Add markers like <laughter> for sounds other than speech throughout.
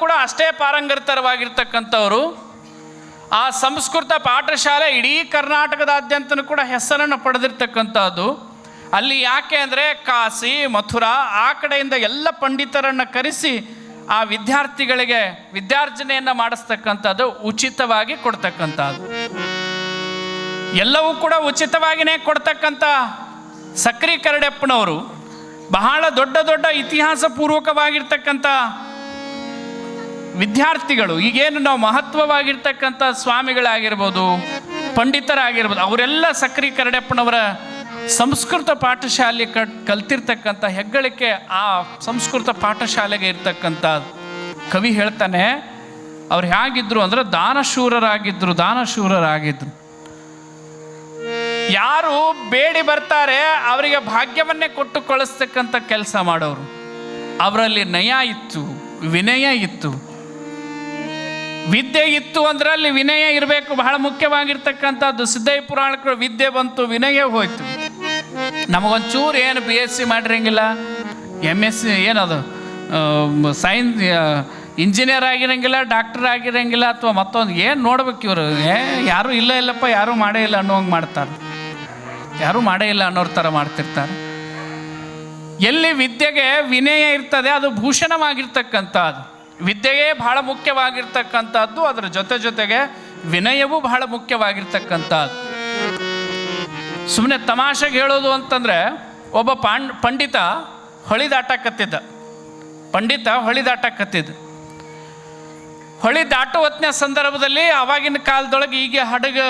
ಕೂಡ ಅಷ್ಟೇ ಪಾರಂಗತರವಾಗಿರ್ತಕ್ಕಂಥವರು ಆ ಸಂಸ್ಕೃತ ಪಾಠಶಾಲೆ ಇಡೀ ಕರ್ನಾಟಕದಾದ್ಯಂತನೂ ಕೂಡ ಹೆಸರನ್ನು ಪಡೆದಿರ್ತಕ್ಕಂಥದ್ದು. ಅಲ್ಲಿ ಯಾಕೆ ಅಂದರೆ ಕಾಶಿ, ಮಥುರಾ ಆ ಕಡೆಯಿಂದ ಎಲ್ಲ ಪಂಡಿತರನ್ನು ಕರೆಸಿ ಆ ವಿದ್ಯಾರ್ಥಿಗಳಿಗೆ ವಿದ್ಯಾರ್ಜನೆಯನ್ನು ಮಾಡಿಸ್ತಕ್ಕಂಥದ್ದು ಉಚಿತವಾಗಿ ಕೊಡ್ತಕ್ಕಂಥದ್ದು. ಎಲ್ಲವೂ ಕೂಡ ಉಚಿತವಾಗಿಯೇ ಕೊಡ್ತಕ್ಕಂಥ ಸಕ್ರಿ ಕರಡೆಪ್ಪನವರು ಬಹಳ ದೊಡ್ಡ ದೊಡ್ಡ ಇತಿಹಾಸ ಪೂರ್ವಕವಾಗಿರ್ತಕ್ಕಂಥ ವಿದ್ಯಾರ್ಥಿಗಳು, ಈಗೇನು ನಾವು ಮಹತ್ವವಾಗಿರ್ತಕ್ಕಂಥ ಸ್ವಾಮಿಗಳಾಗಿರ್ಬೋದು, ಪಂಡಿತರಾಗಿರ್ಬೋದು, ಅವರೆಲ್ಲ ಸಕ್ರಿ ಕರಡೆಪ್ಪನವರ ಸಂಸ್ಕೃತ ಪಾಠಶಾಲೆ ಕ, ಕಲ್ತಿರ್ತಕ್ಕಂಥ, ಹೆಗ್ಗಳಿಕೆ ಆ ಸಂಸ್ಕೃತ ಪಾಠಶಾಲೆಗೆ ಇರ್ತಕ್ಕಂಥ ಕವಿ ಹೇಳ್ತಾನೆ, ಅವ್ರು ಹೇಗಿದ್ರು ಅಂದ್ರೆ ದಾನಶೂರರಾಗಿದ್ರು ದಾನಶೂರರಾಗಿದ್ರು. ಯಾರು ಬೇಡಿ ಬರ್ತಾರೆ, ಅವರಿಗೆ ಭಾಗ್ಯವನ್ನೇ ಕೊಟ್ಟು ಕಳಿಸ್ತಕ್ಕಂಥ ಕೆಲಸ ಮಾಡೋರು. ಅವರಲ್ಲಿ ನಯ ಇತ್ತು, ವಿನಯ ಇತ್ತು. ವಿದ್ಯೆ ಇತ್ತು ಅಂದ್ರೆ ಅಲ್ಲಿ ವಿನಯ ಇರಬೇಕು. ಬಹಳ ಮುಖ್ಯವಾಗಿರ್ತಕ್ಕಂಥದ್ದು ಸಿದ್ದಯ್ಯ ಪುರಾಣಕರು ವಿದ್ಯೆ ಬಂತು, ವಿನಯ ಹೋಯ್ತು. ನಮಗೊಂಚೂರು ಏನು ಬಿ ಎಸ್ ಸಿ ಮಾಡಿರಂಗಿಲ್ಲ? ಎಂ ಎಸ್ ಸಿ ಏನದು? ಸೈನ್ಸ್ ಇಂಜಿನಿಯರ್ ಆಗಿರಂಗಿಲ್ಲ ಡಾಕ್ಟರ್ ಆಗಿರಂಗಿಲ್ಲ ಅಥವಾ ಮತ್ತೊಂದು ಏನು ನೋಡ್ಬೇಕು ಇವರು? ಏ, ಯಾರೂ ಇಲ್ಲ ಇಲ್ಲಪ್ಪ, ಯಾರೂ ಮಾಡೇ ಇಲ್ಲ ಅನ್ನೋಂಗೆ ಮಾಡ್ತಾರೆ. ಯಾರೂ ಮಾಡೇ ಇಲ್ಲ ಅನ್ನೋರ ಥರ ಮಾಡ್ತಿರ್ತಾರೆ. ಎಲ್ಲಿ ವಿದ್ಯೆಗೆ ವಿನಯ ಇರ್ತದೆ, ಅದು ಭೂಷಣವಾಗಿರ್ತಕ್ಕಂಥದ್ದು. ವಿದ್ಯೆಯೇ ಬಹಳ ಮುಖ್ಯವಾಗಿರ್ತಕ್ಕಂಥದ್ದು, ಅದರ ಜೊತೆ ಜೊತೆಗೆ ವಿನಯವೂ ಬಹಳ ಮುಖ್ಯವಾಗಿರ್ತಕ್ಕಂಥದ್ದು. ಸುಮ್ಮನೆ ತಮಾಷೆಗೆ ಹೇಳೋದು ಅಂತಂದರೆ, ಒಬ್ಬ ಪಾಂಡ್, ಪಂಡಿತ ಹೊಳಿ ದಾಟಕತ್ತಿದ್ದ ಪಂಡಿತ ಹೊಳಿ ದಾಟಕತ್ತಿದ್ದ ಹೊಳಿ ದಾಟು ಹೊತ್ತಿನ ಸಂದರ್ಭದಲ್ಲಿ ಅವಾಗಿನ ಕಾಲದೊಳಗೆ ಈಗ ಹಡಗು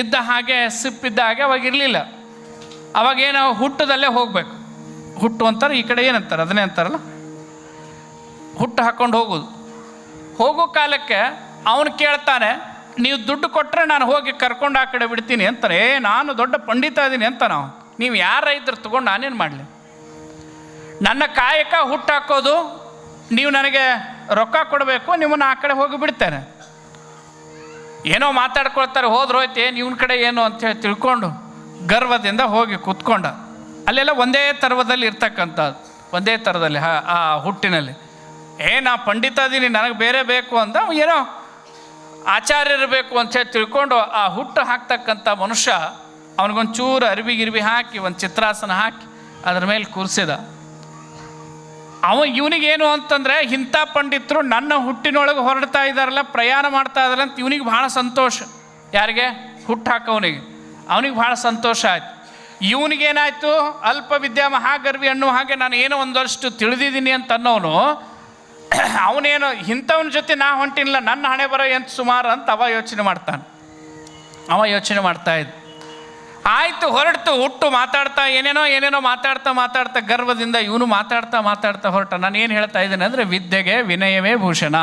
ಇದ್ದ ಹಾಗೆ ಸಿಪ್ಪಿದ್ದ ಹಾಗೆ ಅವಾಗ ಇರಲಿಲ್ಲ. ಅವಾಗೇನು ಹುಟ್ಟದಲ್ಲೇ ಹೋಗಬೇಕು. ಹುಟ್ಟು ಅಂತಾರೆ, ಈ ಕಡೆ ಏನಂತಾರೆ, ಅದನ್ನೇ ಅಂತಾರಲ್ಲ? ಹುಟ್ಟು ಹಾಕ್ಕೊಂಡು ಹೋಗೋದು. ಹೋಗೋ ಕಾಲಕ್ಕೆ ಅವನು ಕೇಳ್ತಾನೆ, ನೀವು ದುಡ್ಡು ಕೊಟ್ಟರೆ ನಾನು ಹೋಗಿ ಕರ್ಕೊಂಡು ಆ ಕಡೆ ಬಿಡ್ತೀನಿ ಅಂತಾನೆ. ಏ, ನಾನು ದೊಡ್ಡ ಪಂಡಿತ ಇದ್ದೀನಿ ಅಂತ ನಾವು ನೀವು ಯಾರ ಇದ್ರೆ ತೊಗೊಂಡು ನಾನೇನು ಮಾಡಲಿ? ನನ್ನ ಕಾಯಕ ಹುಟ್ಟು ಹಾಕೋದು, ನೀವು ನನಗೆ ರೊಕ್ಕ ಕೊಡಬೇಕು, ನಿಮ್ಮನ್ನು ಆ ಕಡೆ ಹೋಗಿ ಬಿಡ್ತೇನೆ. ಏನೋ ಮಾತಾಡ್ಕೊಳ್ತಾರೆ ಹೋದ್ರೋಯ್ತು ಏನು ಇವನ ಕಡೆ ಏನು? ಅಂತೇಳಿ ತಿಳ್ಕೊಂಡು ಗರ್ವದಿಂದ ಹೋಗಿ ಕೂತ್ಕೊಂಡ. ಅಲ್ಲೆಲ್ಲ ಒಂದೇ ಥರದಲ್ಲಿ ಇರ್ತಕ್ಕಂಥದ್ದು, ಒಂದೇ ಥರದಲ್ಲಿ ಆ ಹುಟ್ಟಿನಲ್ಲಿ. ಏ, ನಾ ಪಂಡಿತ ಅದೀನಿ ನನಗೆ ಬೇರೆ ಬೇಕು ಅಂದ ಆಚಾರ್ಯರು ಬೇಕು ಅಂತ ಹೇಳಿ ತಿಳ್ಕೊಂಡು ಆ ಹುಟ್ಟು ಹಾಕ್ತಕ್ಕಂಥ ಮನುಷ್ಯ ಅವನಿಗೊಂದು ಚೂರು ಅರಿವಿ ಗಿರ್ವಿ ಹಾಕಿ, ಒಂದು ಚಿತ್ರಾಸನ ಹಾಕಿ, ಅದ್ರ ಮೇಲೆ ಕೂರಿಸಿದ. ಅವ ಇವನಿಗೇನು ಅಂತಂದರೆ, ಇಂಥ ಪಂಡಿತರು ನನ್ನ ಹುಟ್ಟಿನೊಳಗೆ ಹೊರಡ್ತಾ ಇದ್ದಾರಲ್ಲ ಪ್ರಯಾಣ ಮಾಡ್ತಾ ಇದಾರೆ ಅಂತ ಇವನಿಗೆ ಭಾಳ ಸಂತೋಷ. ಯಾರಿಗೆ? ಹುಟ್ಟು ಹಾಕವನಿಗೆ. ಅವನಿಗೆ ಭಾಳ ಸಂತೋಷ ಆಯ್ತು. ಇವನಿಗೇನಾಯ್ತು? ಅಲ್ಪ ವಿದ್ಯಾ ಮಹಾಗರ್ವಿ ಅನ್ನೋ ಹಾಗೆ ನಾನು ಏನೋ ಒಂದಷ್ಟು ತಿಳಿದಿದ್ದೀನಿ ಅಂತ ಅನ್ನೋನು <coughs> ಅವನೇನು ಇಂಥವನ ಜೊತೆ ನಾ ಹೊಂಟಿಲ್ಲ ನನ್ನ ಹಣೆ ಬರೋ ಎಂತ ಸುಮಾರು ಅಂತ ಅವ ಯೋಚನೆ ಮಾಡ್ತಾನೆ. ಅವ ಯೋಚನೆ ಮಾಡ್ತಾ ಇದ್ದ. ಆಯಿತು ಹೊರಡ್ತು ಹುಟ್ಟು ಮಾತಾಡ್ತಾ, ಏನೇನೋ ಏನೇನೋ ಮಾತಾಡ್ತಾ ಮಾತಾಡ್ತಾ, ಗರ್ವದಿಂದ ಇವನು ಮಾತಾಡ್ತಾ ಮಾತಾಡ್ತಾ ಹೊರಟ. ನಾನು ಏನು ಹೇಳ್ತಾ ಇದ್ದೇನೆ ಅಂದರೆ, ವಿದ್ಯೆಗೆ ವಿನಯವೇ ಭೂಷಣ.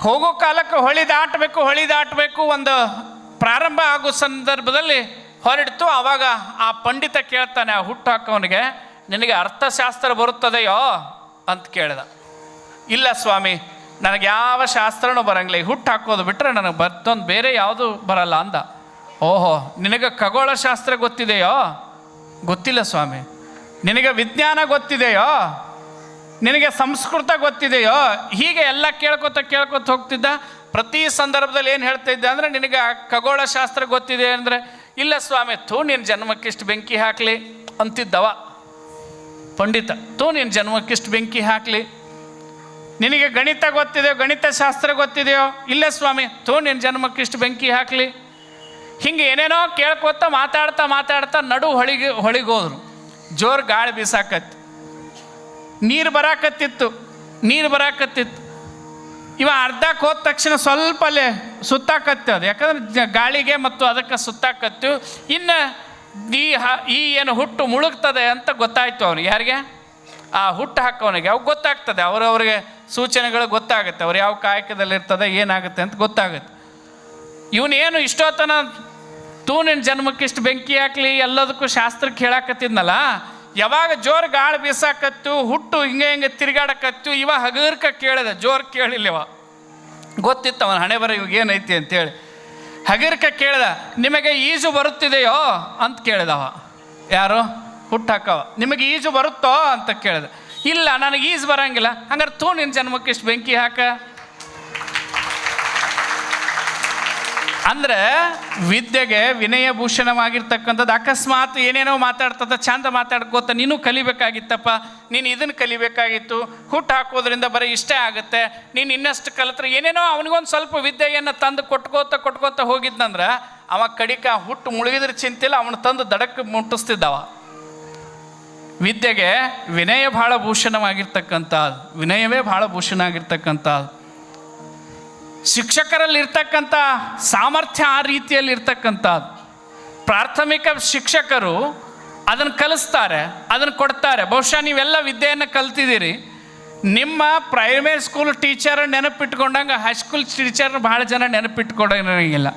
ಹೋಗೋ ಕಾಲಕ್ಕೆ ಹೊಳಿ ದಾಟಬೇಕು ಹೊಳಿ ದಾಟಬೇಕು ಒಂದು ಪ್ರಾರಂಭ ಆಗೋ ಸಂದರ್ಭದಲ್ಲಿ ಹೊರಡ್ತು. ಆವಾಗ ಆ ಪಂಡಿತ ಕೇಳ್ತಾನೆ, ಆ ಹುಟ್ಟು ಹಾಕೋನಿಗೆ ನಿನಗೆ ಅರ್ಥಶಾಸ್ತ್ರ ಬರುತ್ತದೆಯೋ? ಅಂತ ಕೇಳಿದ. ಇಲ್ಲ ಸ್ವಾಮಿ, ನನಗೆ ಯಾವ ಶಾಸ್ತ್ರನೂ ಬರಂಗಿಲ್ಲ, ಈ ಹುಟ್ಟು ಹಾಕೋದು ಬಿಟ್ಟರೆ ನನಗೆ ಬರ್ತೊಂದು ಬೇರೆ ಯಾವುದು ಬರಲ್ಲ ಅಂದ. ಓಹೋ, ನಿನಗೆ ಖಗೋಳ ಶಾಸ್ತ್ರ ಗೊತ್ತಿದೆಯೋ? ಗೊತ್ತಿಲ್ಲ ಸ್ವಾಮಿ. ನಿನಗೆ ವಿಜ್ಞಾನ ಗೊತ್ತಿದೆಯೋ? ನಿನಗೆ ಸಂಸ್ಕೃತ ಗೊತ್ತಿದೆಯೋ? ಹೀಗೆ ಎಲ್ಲ ಕೇಳ್ಕೊತ ಕೇಳ್ಕೊತ ಹೋಗ್ತಿದ್ದ. ಪ್ರತಿ ಸಂದರ್ಭದಲ್ಲಿ ಏನು ಹೇಳ್ತಾ ಇದ್ದೆ ಅಂದರೆ, ನಿನಗೆ ಖಗೋಳ ಶಾಸ್ತ್ರ ಗೊತ್ತಿದೆ ಅಂದರೆ, ಇಲ್ಲ ಸ್ವಾಮಿ, ಥೂ ನಿನ್ನ ಜನ್ಮಕ್ಕಿಷ್ಟು ಬೆಂಕಿ ಹಾಕಲಿ ಅಂತಿದ್ದವ. ಪಂಡಿತ, ತೋ ನಿನ್ನ ಜನ್ಮಕ್ಕಿಷ್ಟು ಬೆಂಕಿ ಹಾಕಲಿ. ನಿನಗೆ ಗಣಿತ ಗೊತ್ತಿದೆಯೋ ಗಣಿತ ಶಾಸ್ತ್ರ ಗೊತ್ತಿದೆಯೋ? ಇಲ್ಲ ಸ್ವಾಮಿ, ತೋ ನಿನ್ನ ಜನ್ಮಕ್ಕಿಷ್ಟು ಬೆಂಕಿ ಹಾಕಲಿ. ಹಿಂಗೆ ಏನೇನೋ ಕೇಳ್ಕೊತ ಮಾತಾಡ್ತಾ ಮಾತಾಡ್ತಾ ನಡು ಹೊಳಿಗೆ, ಹೊಳಿಗೋದ್ರು. ಜೋರು ಗಾಳಿ ಬೀಸಾಕತ್ತಿ. ನೀರು ಬರಾಕತ್ತಿತ್ತು ನೀರು ಬರಾಕತ್ತಿತ್ತು. ಇವ ಅರ್ಧಕ್ಕೆ ಹೋದ ತಕ್ಷಣ ಸ್ವಲ್ಪ ಅಲ್ಲೇ ಸುತ್ತಾಕತ್ತೆ ಅದು. ಯಾಕಂದ್ರೆ ಗಾಳಿಗೆ ಮತ್ತು ಅದಕ್ಕೆ ಸುತ್ತಾಕತ್ತು. ಇನ್ನು ಈ ಹ, ಈ ಏನು ಹುಟ್ಟು ಮುಳುಗ್ತದೆ ಅಂತ ಗೊತ್ತಾಯ್ತು ಅವನಿಗೆ. ಯಾರಿಗೆ? ಆ ಹುಟ್ಟು ಹಾಕೋನಿಗೆ ಅವು ಗೊತ್ತಾಗ್ತದೆ. ಅವರವರಿಗೆ ಸೂಚನೆಗಳು ಗೊತ್ತಾಗುತ್ತೆ. ಅವ್ರು ಯಾವ ಕಾಯಕದಲ್ಲಿರ್ತದೆ ಏನಾಗುತ್ತೆ ಅಂತ ಗೊತ್ತಾಗುತ್ತೆ. ಇವನೇನು ಇಷ್ಟೋತನ ತೂ ನಿನ್ನ ಜನ್ಮಕ್ಕೆ ಇಷ್ಟು ಬೆಂಕಿ ಹಾಕ್ಲಿ, ಎಲ್ಲದಕ್ಕೂ ಶಾಸ್ತ್ರಕ್ಕೆ ಹೇಳಾಕತ್ತಿದ್ನಲ್ಲ? ಯಾವಾಗ ಜೋರು ಗಾಳಿ ಬೀಸಾಕತ್ತು, ಹುಟ್ಟು ಹಿಂಗೆ ಹಿಂಗೆ ತಿರುಗಾಡಕತ್ತು, ಇವ ಹಗರ್ಕ ಕೇಳಿದೆ. ಜೋರು ಕೇಳಿಲ್ಲ ಇವ. ಗೊತ್ತಿತ್ತು ಅವನ ಹಣೆ ಬರ ಇವಾಗ ಏನೈತಿ ಅಂತೇಳಿ. ಹಗರ್ಕ ಕೇಳ್ದ, ನಿಮಗೆ ಈಜು ಬರುತ್ತಿದೆಯೋ? ಅಂತ ಕೇಳಿದವ. ಯಾರು? ಹುಟ್ಟಾಕವ. ನಿಮಗೆ ಈಜು ಬರುತ್ತೋ? ಅಂತ ಕೇಳಿದ. ಇಲ್ಲ, ನನಗೆ ಈಜು ಬರಂಗಿಲ್ಲ. ಹಂಗಾರೆ ತೂ ನಿನ್ನ ಜನ್ಮಕ್ಕೆ ಇಷ್ಟು ಬೆಂಕಿ ಹಾಕ. ಅಂದ್ರೆ ವಿದ್ಯೆಗೆ ವಿನಯ ಭೂಷಣವಾಗಿರ್ತಕ್ಕಂಥದ್ದು ಅಕಸ್ಮಾತ್ ಏನೇನೋ ಮಾತಾಡ್ತದ ಚಂದ ಮಾತಾಡ್ಕೋತ, ನೀನು ಕಲಿಬೇಕಾಗಿತ್ತಪ್ಪ, ನೀನು ಇದನ್ನು ಕಲಿಬೇಕಾಗಿತ್ತು ಹುಟ್ಟು ಹಾಕೋದ್ರಿಂದ ಬರೀ ಇಷ್ಟೇ ಆಗುತ್ತೆ, ನೀನು ಇನ್ನಷ್ಟು ಕಲಿತ್ರೆ ಏನೇನೋ ಅವನಿಗೊಂದು ಸ್ವಲ್ಪ ವಿದ್ಯೆಯನ್ನು ತಂದು ಕೊಟ್ಕೋತ ಕೊಟ್ಕೋತ ಹೋಗಿದ್ನಂದ್ರೆ ಅವ ಕಡಿಕ ಹುಟ್ಟು ಮುಳುಗಿದ್ರ ಚಿಂತಿಲ್ಲ, ಅವನು ತಂದು ದಡಕ್ಕೆ ಮುಟ್ಟಿಸ್ತಿದ್ದವ. ವಿದ್ಯೆಗೆ ವಿನಯ ಬಹಳ ಭೂಷಣವಾಗಿರ್ತಕ್ಕಂಥದ್ದು, ವಿನಯವೇ ಬಹಳ ಭೂಷಣ ಆಗಿರ್ತಕ್ಕಂಥದ್ದು ಶಿಕ್ಷಕರಲ್ಲಿ ಇರ್ತಕ್ಕಂಥ ಸಾಮರ್ಥ್ಯ ಆ ರೀತಿಯಲ್ಲಿ ಇರ್ತಕ್ಕಂಥದ್ದು ಪ್ರಾಥಮಿಕ ಶಿಕ್ಷಕರು ಅದನ್ನು ಕಲಿಸ್ತಾರೆ, ಅದನ್ನು ಕೊಡ್ತಾರೆ. ಬಹುಶಃ ನೀವೆಲ್ಲ ವಿದ್ಯೆಯನ್ನು ಕಲ್ತಿದ್ದೀರಿ. ನಿಮ್ಮ ಪ್ರೈಮರಿ ಸ್ಕೂಲ್ ಟೀಚರ್ ನೆನಪಿಟ್ಕೊಂಡಂಗೆ ಹೈಸ್ಕೂಲ್ ಟೀಚರ್ ಭಾಳ ಜನ ನೆನಪಿಟ್ಕೊಂಡಂಗಿಲ್ಲ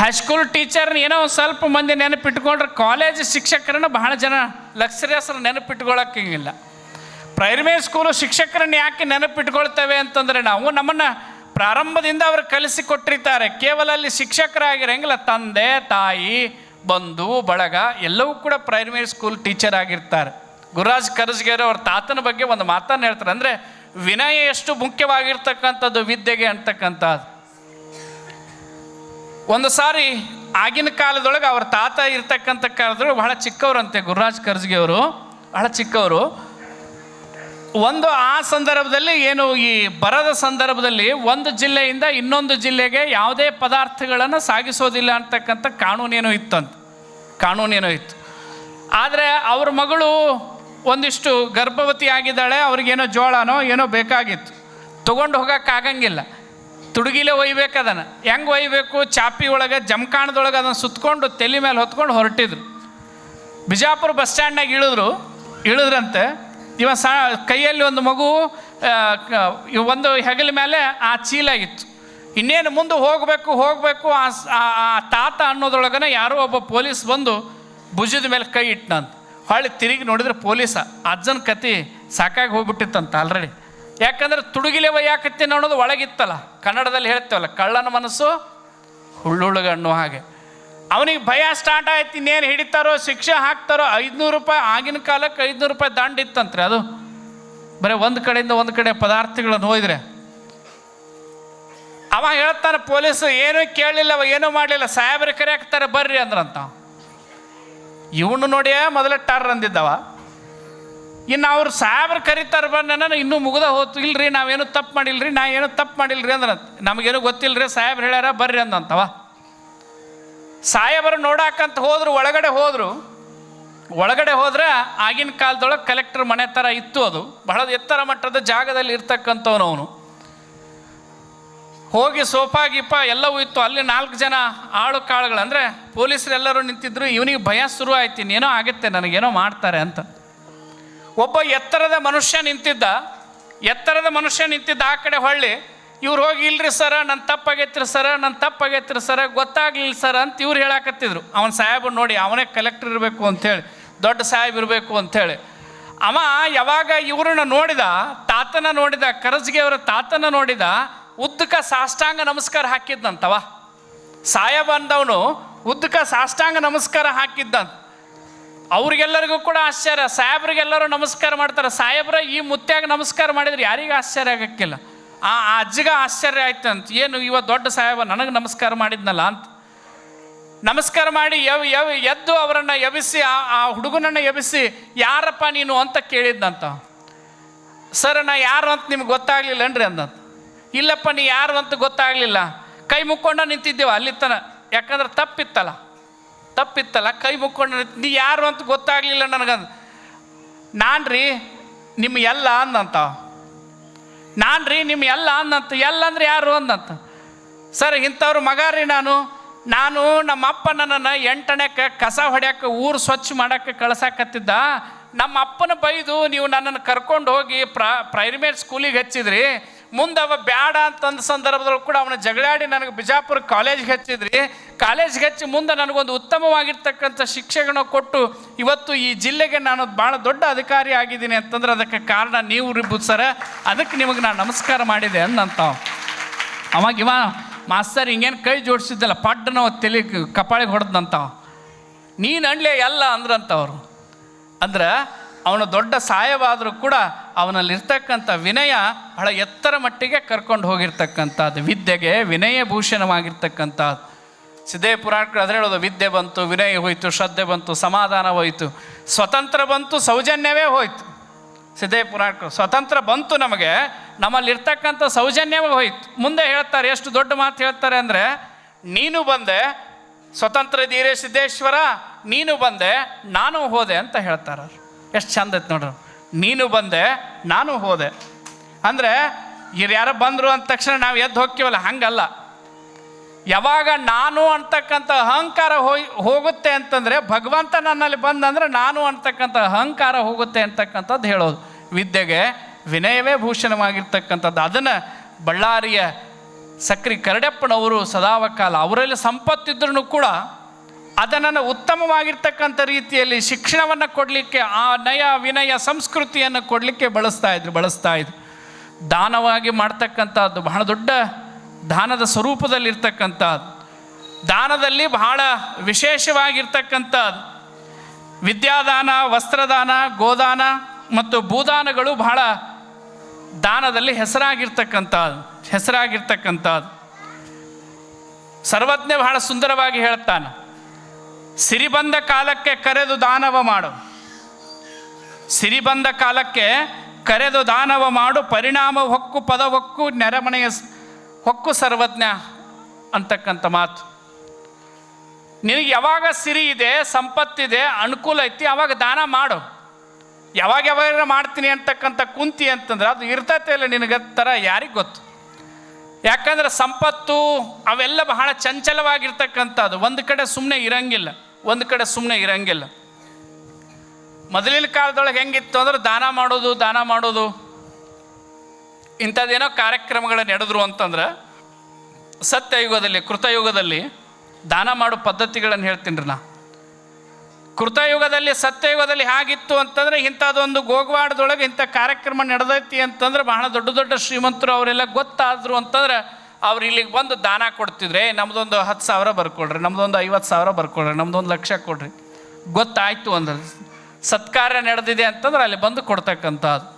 ಹೈಸ್ಕೂಲ್ ಟೀಚರ್ನ ಏನೋ ಸ್ವಲ್ಪ ಮಂದಿ ನೆನಪಿಟ್ಕೊಂಡ್ರೆ ಕಾಲೇಜ್ ಶಿಕ್ಷಕರನ್ನ ಬಹಳ ಜನ ಲಕ್ಸರಿಯಸ್ರು ನೆನಪಿಟ್ಕೊಳ್ಳೋಕ್ಕಿಂಗಿಲ್ಲ ಪ್ರೈಮರಿ ಸ್ಕೂಲು ಶಿಕ್ಷಕರನ್ನ ಯಾಕೆ ನೆನಪಿಟ್ಕೊಳ್ತೇವೆ ಅಂತಂದರೆ ನಾವು ನಮ್ಮನ್ನು ಪ್ರಾರಂಭದಿಂದ ಅವರು ಕಲಿಸಿಕೊಟ್ಟಿರ್ತಾರೆ. ಕೇವಲ ಅಲ್ಲಿ ಶಿಕ್ಷಕರಾಗಿರಂಗಿಲ್ಲ, ತಂದೆ, ತಾಯಿ, ಬಂಧು, ಬಳಗ, ಎಲ್ಲವೂ ಕೂಡ ಪ್ರೈಮರಿ ಸ್ಕೂಲ್ ಟೀಚರ್ ಆಗಿರ್ತಾರೆ. ಗುರುರಾಜ್ ಕರಜ್ಗೇರ್ ಅವ್ರ ತಾತನ ಬಗ್ಗೆ ಒಂದು ಮಾತನ್ನು ಹೇಳ್ತಾರೆ. ಅಂದರೆ ವಿನಯ ಎಷ್ಟು ಮುಖ್ಯವಾಗಿರ್ತಕ್ಕಂಥದ್ದು? ವಿದ್ಯೆಗೆ ಅಂತಕ್ಕಂಥದ್ದು. ಒಂದು ಸಾರಿ ಆಗಿನ ಕಾಲದೊಳಗೆ ಅವ್ರ ತಾತ ಇರ್ತಕ್ಕಂಥ ಕಾಲದೊಳಗೆ ಬಹಳ ಚಿಕ್ಕವರಂತೆ ಗುರುರಾಜ್ ಕರ್ಜ್ಗೆ ಅವರು. ಬಹಳ ಚಿಕ್ಕವರು. ಒಂದು ಆ ಸಂದರ್ಭದಲ್ಲಿ ಏನು ಈ ಬರದ ಸಂದರ್ಭದಲ್ಲಿ ಒಂದು ಜಿಲ್ಲೆಯಿಂದ ಇನ್ನೊಂದು ಜಿಲ್ಲೆಗೆ ಯಾವುದೇ ಪದಾರ್ಥಗಳನ್ನು ಸಾಗಿಸೋದಿಲ್ಲ ಅಂತಕ್ಕಂಥ ಕಾನೂನೇನೋ ಇತ್ತಂತ. ಕಾನೂನೇನೋ ಇತ್ತು. ಆದರೆ ಅವ್ರ ಮಗಳು ಒಂದಿಷ್ಟು ಗರ್ಭವತಿ ಆಗಿದ್ದಾಳೆ, ಅವ್ರಿಗೇನೋ ಜೋಳನೋ ಏನೋ ಬೇಕಾಗಿತ್ತು. ತೊಗೊಂಡು ಹೋಗೋಕ್ಕಾಗಂಗಿಲ್ಲ ತುಡುಗಿಲೇ ಒಯ್ಬೇಕು ಅದನ್ನು. ಹೆಂಗೆ ಒಯ್ಬೇಕು? ಚಾಪಿ ಒಳಗೆ ಜಮಖಾಣದೊಳಗೆ ಅದನ್ನು ಸುತ್ತಕೊಂಡು ತಲೆ ಮೇಲೆ ಹೊತ್ಕೊಂಡು ಹೊರಟಿದ್ರು. ಬಿಜಾಪುರ ಬಸ್ ಸ್ಟ್ಯಾಂಡ್ನಾಗ ಇಳಿದ್ರು, ಇಳಿದ್ರಂತೆ. ಇವ ಸಾ, ಕೈಯಲ್ಲಿ ಒಂದು ಮಗು ಒಂದು ಹೆಗಲ ಮೇಲೆ ಆ ಚೀಲ ಇತ್ತು ಇನ್ನೇನು ಮುಂದೆ ಹೋಗಬೇಕು ಹೋಗಬೇಕು, ಆ ತಾತ ಅನ್ನೋದ್ರೊಳಗನೆ ಯಾರೋ ಒಬ್ಬ ಪೊಲೀಸ್ ಬಂದು ಭುಜದ ಮೇಲೆ ಕೈ ಇಟ್ಟನಂತ ಹೊಳ್ಳಿ ತಿರುಗಿ ನೋಡಿದ್ರೆ ಪೊಲೀಸ, ಅಜ್ಜನ ಕತಿ ಸಾಕಾಗಿ ಹೋಗ್ಬಿಟ್ಟಿತ್ತಂತ ಆಲ್ರೆಡಿ ಯಾಕಂದ್ರೆ ತುಡುಗಿಲೆ ಒಯ್ಯಾಕತ್ತೀನಿ ಅನ್ನೋದು ಒಳಗಿತ್ತಲ್ಲ, ಕನ್ನಡದಲ್ಲಿ ಹೇಳ್ತೇವಲ್ಲ, ಕಳ್ಳನ ಮನಸ್ಸು ಹುಳ್ಳುಳ್ಳುಗಣ್ಣು ಹಾಗೆ. ಅವನಿಗೆ ಭಯ ಸ್ಟಾರ್ಟ್ ಆಯ್ತು, ಇನ್ನೇನು ಹಿಡಿತಾರೋ, ಶಿಕ್ಷೆ ಹಾಕ್ತಾರೋ, ಐದುನೂರು ರೂಪಾಯಿ ಆಗಿನ ಕಾಲಕ್ಕೆ ಐದುನೂರು ರೂಪಾಯಿ ದಂಡ ಇತ್ತಂತ್ರಿ ಅದು. ಬರೀ ಒಂದು ಕಡೆಯಿಂದ ಒಂದು ಕಡೆ ಪದಾರ್ಥಗಳನ್ನು ಹೋಯ್ದ್ರೆ ಅವ ಹೇಳ್ತಾನೆ ಪೊಲೀಸ್ ಏನೂ ಕೇಳಲಿಲ್ಲ ಅವ ಏನೂ ಮಾಡಲಿಲ್ಲ, ಸಾಹೇಬ್ರ ಕರೆಯಾಕ್ತಾರೆ, ಬರ್ರಿ ಅಂದ್ರಂತ ಇವನು ನೋಡಿಯೇ ಮೊದಲ ಟರ್ ಅಂದಿದ್ದವ. ಇನ್ನು ಅವ್ರು ಸಾಹೇಬ್ರು ಕರೀತಾರೆ ಬಂದ ಇನ್ನೂ ಮುಗ್ದ ಹೋತು. ಇಲ್ರಿ, ನಾವೇನು ತಪ್ಪು ಮಾಡಿಲ್ರಿ, ನಾ ಏನು ತಪ್ಪು ಮಾಡಿಲ್ರಿ ಅಂದ್ರಂತ. ನಮಗೇನು ಗೊತ್ತಿಲ್ಲರಿ ಸಾಹೇಬ್ರು ಹೇಳ್ಯಾರ, ಬರ್ರಿ ಅಂದಂತವ ಸಾಹೇಬರು ನೋಡಾಕಂತ ಹೋದ್ರು, ಒಳಗಡೆ ಹೋದ್ರು. ಒಳಗಡೆ ಹೋದ್ರೆ ಆಗಿನ ಕಾಲದೊಳಗೆ ಕಲೆಕ್ಟರ್ ಮನೆ ಥರ ಇತ್ತು ಅದು. ಬಹಳ ಎತ್ತರ ಮಟ್ಟದ ಜಾಗದಲ್ಲಿ ಇರ್ತಕ್ಕಂಥವನು ಅವನು. ಹೋಗಿ ಸೋಫಾ ಗೀಪ ಎಲ್ಲವೂ ಇತ್ತು. ಅಲ್ಲಿ ನಾಲ್ಕು ಜನ ಆಳು ಕಾಳುಗಳು ಅಂದರೆ ಪೊಲೀಸರೆಲ್ಲರೂ ನಿಂತಿದ್ರು. ಇವನಿಗೆ ಭಯ ಶುರು ಆಯ್ತು ಇನ್ನೇನೋ ಆಗುತ್ತೆ, ನನಗೇನೋ ಮಾಡ್ತಾರೆ ಅಂತ. ಒಬ್ಬ ಎತ್ತರದ ಮನುಷ್ಯ ನಿಂತಿದ್ದ. ಎತ್ತರದ ಮನುಷ್ಯ ನಿಂತಿದ್ದ ಆ ಕಡೆ ಹೊಳ್ಳಿ. ಇವ್ರು ಹೋಗಿ ಇಲ್ರಿ ಸರ ನನ್ನ ತಪ್ಪಾಗೈತ್ರಿ ಸರ ನನ್ನ ತಪ್ಪಾಗೈತ್ರಿ ಸರ, ಗೊತ್ತಾಗ್ಲಿಲ್ಲ ಸರ ಅಂತ ಇವ್ರು ಹೇಳಾಕತ್ತಿದ್ರು. ಅವನ ಸಾಹೇಬ್ ನೋಡಿ, ಅವನೇ ಕಲೆಕ್ಟರ್ ಇರಬೇಕು ಅಂಥೇಳಿ ದೊಡ್ಡ ಸಾಹೇಬ್ ಇರಬೇಕು ಅಂಥೇಳಿ ಅವ ಯಾವಾಗ ಇವ್ರನ್ನ ನೋಡಿದ, ತಾತನ ನೋಡಿದ, ಕರಜ್ಗೆ ಅವರ ತಾತನ ನೋಡಿದ ಉದ್ದಕ ಸಾಷ್ಟಾಂಗ ನಮಸ್ಕಾರ ಹಾಕಿದ್ದಂತವ ಸಾಹೇಬ ಅಂದವನು ಉದ್ದಕ ಸಾಷ್ಟಾಂಗ ನಮಸ್ಕಾರ ಹಾಕಿದ್ದಂತ ಅವ್ರಿಗೆಲ್ಲರಿಗೂ ಕೂಡ ಆಶ್ಚರ್ಯ, ಸಾಹೇಬ್ರಿಗೆಲ್ಲರೂ ನಮಸ್ಕಾರ ಮಾಡ್ತಾರೆ. ಸಾಹೇಬ್ರ ಈ ಮುತ್ಯಾಗ ನಮಸ್ಕಾರ ಮಾಡಿದ್ರೆ ಯಾರಿಗೂ ಆಶ್ಚರ್ಯ ಆಗಕ್ಕಿಲ್ಲ. ಆ ಅಜ್ಜಗ ಆಶ್ಚರ್ಯ ಆಯ್ತು ಅಂತ ಏನು ಇವ ದೊಡ್ಡ ಸಾಹೇಬ, ನನಗೆ ನಮಸ್ಕಾರ ಮಾಡಿದ್ನಲ್ಲ? ಅಂತ. ನಮಸ್ಕಾರ ಮಾಡಿ ಯವ್ ಯವ್, ಎದ್ದು ಅವರನ್ನು ಎಬಿಸಿ ಆ ಆ ಹುಡುಗನನ್ನು ಎಬಿಸಿ ಯಾರಪ್ಪ ನೀನು? ಅಂತ ಕೇಳಿದ್ನಂತ. ಸರ್, ನಾ ಯಾರು ಅಂತ ನಿಮ್ಗೆ ಗೊತ್ತಾಗ್ಲಿಲ್ಲನ್ರಿ ಅಂದಂತ. ಇಲ್ಲಪ್ಪ, ನೀ ಯಾರು ಅಂತ ಗೊತ್ತಾಗ್ಲಿಲ್ಲ. ಕೈ ಮುಕ್ಕೊಂಡ ನಿಂತಿದ್ದೇವ ಅಲ್ಲಿ ತನ ಯಾಕಂದ್ರೆ ತಪ್ಪಿತ್ತಲ್ಲ. ತಪ್ಪಿತ್ತಲ್ಲ, ಕೈ ಮುಕ್ಕೊಂಡು ನೀ ಯಾರು ಅಂತ ಗೊತ್ತಾಗ್ಲಿಲ್ಲ ನನಗಂದ್. ನಾನು ರೀ ನಿಮ್ಮ ಎಲ್ಲ ಅಂದಂತ. ನಾನು ರೀ ನಿಮ್ಮ ಎಲ್ಲ ಅಂದಂತ ಎಲ್ಲ ಅಂದ್ರೆ ಯಾರು ಅಂದಂತ ಸರ್, ಇಂಥವ್ರ ಮಗ ರೀ ನಾನು. ನಾನು ನಮ್ಮ ಅಪ್ಪ ನನ್ನನ್ನು ಎಂಟನೇಕ ಕಸ ಹೊಡ್ಯಕ್ಕೆ ಊರು ಸ್ವಚ್ಛ ಮಾಡಕ್ಕೆ ಕಳ್ಸಾಕತ್ತಿದ್ದ. ನಮ್ಮ ಅಪ್ಪನ ಬೈದು ನೀವು ನನ್ನನ್ನು ಕರ್ಕೊಂಡು ಹೋಗಿ ಪ್ರಾ ಪ್ರೈಮರಿ ಸ್ಕೂಲಿಗೆ ಹಚ್ಚಿದ್ರಿ. ಮುಂದೆ ಅವ ಬ್ಯಾಡ ಅಂತಂದ ಸಂದರ್ಭದಲ್ಲೂ ಕೂಡ ಅವನ ಜಗಳಾಡಿ ನನಗೆ ಬಿಜಾಪುರ ಕಾಲೇಜ್ಗೆ ಹಚ್ಚಿದ್ರಿ. ಕಾಲೇಜ್ಗೆ ಹಚ್ಚಿ ಮುಂದೆ ನನಗೊಂದು ಉತ್ತಮವಾಗಿರ್ತಕ್ಕಂಥ ಶಿಕ್ಷೆಗಳನ್ನ ಕೊಟ್ಟು ಇವತ್ತು ಈ ಜಿಲ್ಲೆಗೆ ನಾನು ಭಾಳ ದೊಡ್ಡ ಅಧಿಕಾರಿ ಆಗಿದ್ದೀನಿ ಅಂತಂದ್ರೆ ಅದಕ್ಕೆ ಕಾರಣ ನೀವು ರಿಬ್ಬು ಸರ. ಅದಕ್ಕೆ ನಿಮಗೆ ನಾನು ನಮಸ್ಕಾರ ಮಾಡಿದೆ ಅಂದಂತ ಅವಾಗ ಇವ ಮಾಸ್ತರ್ ಹಿಂಗೇನು ಕೈ ಜೋಡಿಸಿದ್ದಲ್ಲ ಪಡ್ಡ ನಾವು ತಲೆ ಕಪಾಳಿಗೆ ಹೊಡೆದಂತಾವ. ನೀನು ಅಣ್ಲೆ ಎಲ್ಲ ಅಂದ್ರಂತವ್ರು. ಅಂದ್ರೆ ಅವನು ದೊಡ್ಡ ಸಹಾಯವಾದರೂ ಕೂಡ ಅವನಲ್ಲಿರ್ತಕ್ಕಂಥ ವಿನಯ ಬಹಳ ಎತ್ತರ ಮಟ್ಟಿಗೆ ಕರ್ಕೊಂಡು ಹೋಗಿರ್ತಕ್ಕಂಥದ್ದು. ವಿದ್ಯೆಗೆ ವಿನಯ ಭೂಷಣವಾಗಿರ್ತಕ್ಕಂಥದ್ದು. ಸಿದ್ದೇ ಪುರಾಣಗಳು ಅದ್ರ ಹೇಳೋದು, ವಿದ್ಯೆ ಬಂತು, ವಿನಯ ಹೋಯಿತು, ಶ್ರದ್ಧೆ ಬಂತು, ಸಮಾಧಾನ ಹೋಯಿತು. ಸ್ವತಂತ್ರ ಬಂತು, ಸೌಜನ್ಯವೇ ಹೋಯಿತು. ಸಿದ್ದೇ ಪುರಾಣಗಳು ಸ್ವತಂತ್ರ ಬಂತು ನಮಗೆ, ನಮ್ಮಲ್ಲಿರ್ತಕ್ಕಂಥ ಸೌಜನ್ಯವೇ ಹೋಯಿತು. ಮುಂದೆ ಹೇಳ್ತಾರೆ, ಎಷ್ಟು ದೊಡ್ಡ ಮಾತು ಹೇಳ್ತಾರೆ ಅಂದರೆ, ನೀನು ಬಂದೆ, ಸ್ವತಂತ್ರ ಧೀರೆ ಸಿದ್ದೇಶ್ವರ, ನೀನು ಬಂದೆ, ನಾನು ಹೋದೆ ಅಂತ ಹೇಳ್ತಾರೆ ಎಷ್ಟು ಚಂದ ಐತೆ ನೋಡ್ರಿ. ನೀನು ಬಂದೆ, ನಾನು ಹೋದೆ. ಅಂದರೆ, ಇವ್ರು ಯಾರೋ ಬಂದರು ಅಂದ ತಕ್ಷಣ ನಾವು ಎದ್ದು ಹೋಗ್ತೀವಲ್ಲ ಹಂಗಲ್ಲ. ಯಾವಾಗ ನಾನು ಅಂತಕ್ಕಂಥ ಅಹಂಕಾರ ಹೋಯ್, ಹೋಗುತ್ತೆ ಅಂತಂದರೆ, ಭಗವಂತ ನನ್ನಲ್ಲಿ ಬಂದಂದ್ರೆ ನಾನು ಅಂತಕ್ಕಂಥ ಅಹಂಕಾರ ಹೋಗುತ್ತೆ ಅಂತಕ್ಕಂಥದ್ದು ಹೇಳೋದು. ವಿದ್ಯೆಗೆ ವಿನಯವೇ ಭೂಷಣವಾಗಿರ್ತಕ್ಕಂಥದ್ದು. ಅದನ್ನು ಬಳ್ಳಾರಿಯ ಸಕ್ರಿ ಕರಡಪ್ಪನವರು ಸದಾವಕಾಲ, ಅವರಲ್ಲಿ ಸಂಪತ್ತಿದ್ರೂ ಕೂಡ ಅದನ್ನು ಉತ್ತಮವಾಗಿರ್ತಕ್ಕಂಥ ರೀತಿಯಲ್ಲಿ ಶಿಕ್ಷಣವನ್ನು ಕೊಡಲಿಕ್ಕೆ, ಆ ನಯ ವಿನಯ ಸಂಸ್ಕೃತಿಯನ್ನು ಕೊಡಲಿಕ್ಕೆ ಬಳಸ್ತಾ ಇದ್ರು ಬಳಸ್ತಾ ಇದ್ರು. ದಾನವಾಗಿ ಮಾಡ್ತಕ್ಕಂಥದ್ದು, ಬಹಳ ದೊಡ್ಡ ದಾನದ ಸ್ವರೂಪದಲ್ಲಿರ್ತಕ್ಕಂಥದ್ದು. ದಾನದಲ್ಲಿ ಬಹಳ ವಿಶೇಷವಾಗಿರ್ತಕ್ಕಂಥದ್ದು. ವಿದ್ಯಾದಾನ, ವಸ್ತ್ರದಾನ, ಗೋದಾನ ಮತ್ತು ಭೂದಾನಗಳು ಬಹಳ ದಾನದಲ್ಲಿ ಹೆಸರಾಗಿರ್ತಕ್ಕಂಥದ್ದು ಹೆಸರಾಗಿರ್ತಕ್ಕಂಥದ್ದು. ಸರ್ವಜ್ಞ ಬಹಳ ಸುಂದರವಾಗಿ ಹೇಳ್ತಾನೆ ಸಿರಿ ಬಂದ ಕಾಲಕ್ಕೆ ಕರೆದು ದಾನವ ಮಾಡು. ಸಿರಿ ಬಂದ ಕಾಲಕ್ಕೆ ಕರೆದು ದಾನವ ಮಾಡು, ಪರಿಣಾಮ ಹೊಕ್ಕು, ಪದ ಹೊಕ್ಕು, ನೆರಮನೆಯ ಹೊಕ್ಕು ಸರ್ವಜ್ಞ ಅಂತಕ್ಕಂಥ ಮಾತು. ನಿನಗೆ ಯಾವಾಗ ಸಿರಿ ಇದೆ ಸಂಪತ್ತಿದೆ ಅನುಕೂಲ ಐತಿ, ಅವಾಗ ದಾನ ಮಾಡು. ಯಾವಾಗ ಯಾವಾಗ ಮಾಡ್ತೀನಿ ಅಂತಕ್ಕಂಥ ಕುಂತಿ ಅಂತಂದ್ರೆ ಅದು ಇರ್ತೈತೆ ಇಲ್ಲ ನಿನಗೆ ಥರ ಯಾರಿಗೆ ಗೊತ್ತು? ಯಾಕಂದ್ರೆ ಸಂಪತ್ತು ಅವೆಲ್ಲ ಬಹಳ ಚಂಚಲವಾಗಿರ್ತಕ್ಕಂಥದ್ದು. ಒಂದು ಕಡೆ ಸುಮ್ಮನೆ ಇರಂಗಿಲ್ಲ. ಒಂದು ಕಡೆ ಸುಮ್ಮನೆ ಇರಂಗಿಲ್ಲ. ಮೊದಲಿನ ಕಾಲದೊಳಗೆ ಹೆಂಗಿತ್ತು ಅಂದ್ರೆ ದಾನ ಮಾಡೋದು ದಾನ ಮಾಡೋದು. ಇಂಥದ್ದೇನೋ ಕಾರ್ಯಕ್ರಮಗಳ ನಡೆದ್ರು ಅಂತಂದ್ರೆ ಸತ್ಯಯುಗದಲ್ಲಿ, ಕೃತಯುಗದಲ್ಲಿ ದಾನ ಮಾಡೋ ಪದ್ಧತಿಗಳನ್ನು ಹೇಳ್ತೀನಿ ರೀ ನಾ. ಕೃತಯುಗದಲ್ಲಿ, ಸತ್ಯಯುಗದಲ್ಲಿ ಹಾಗಿತ್ತು ಅಂತಂದ್ರೆ ಇಂಥದ್ದೊಂದು ಗೋಗವಾಡದೊಳಗೆ ಇಂಥ ಕಾರ್ಯಕ್ರಮ ನಡೆದೈತಿ ಅಂತಂದ್ರೆ ಬಹಳ ದೊಡ್ಡ ದೊಡ್ಡ ಶ್ರೀಮಂತರು ಅವರೆಲ್ಲ ಗೊತ್ತಾದ್ರು ಅಂತಂದ್ರೆ ಅವ್ರು ಇಲ್ಲಿಗೆ ಬಂದು ದಾನ ಕೊಡ್ತಿದ್ರೆ, ನಮ್ದೊಂದು ಹತ್ತು ಸಾವಿರ ಬರ್ಕೊಳ್ರಿ, ನಮ್ದೊಂದು ಐವತ್ತು ಸಾವಿರ ಬರ್ಕೊಳ್ರಿ, ನಮ್ದೊಂದು ಲಕ್ಷ ಕೊಡ್ರಿ. ಗೊತ್ತಾಯ್ತು ಅಂದ್ರೆ ಸತ್ಕಾರ ನಡೆದಿದೆ ಅಂತಂದ್ರೆ ಅಲ್ಲಿ ಬಂದು ಕೊಡ್ತಕ್ಕಂಥದ್ದು.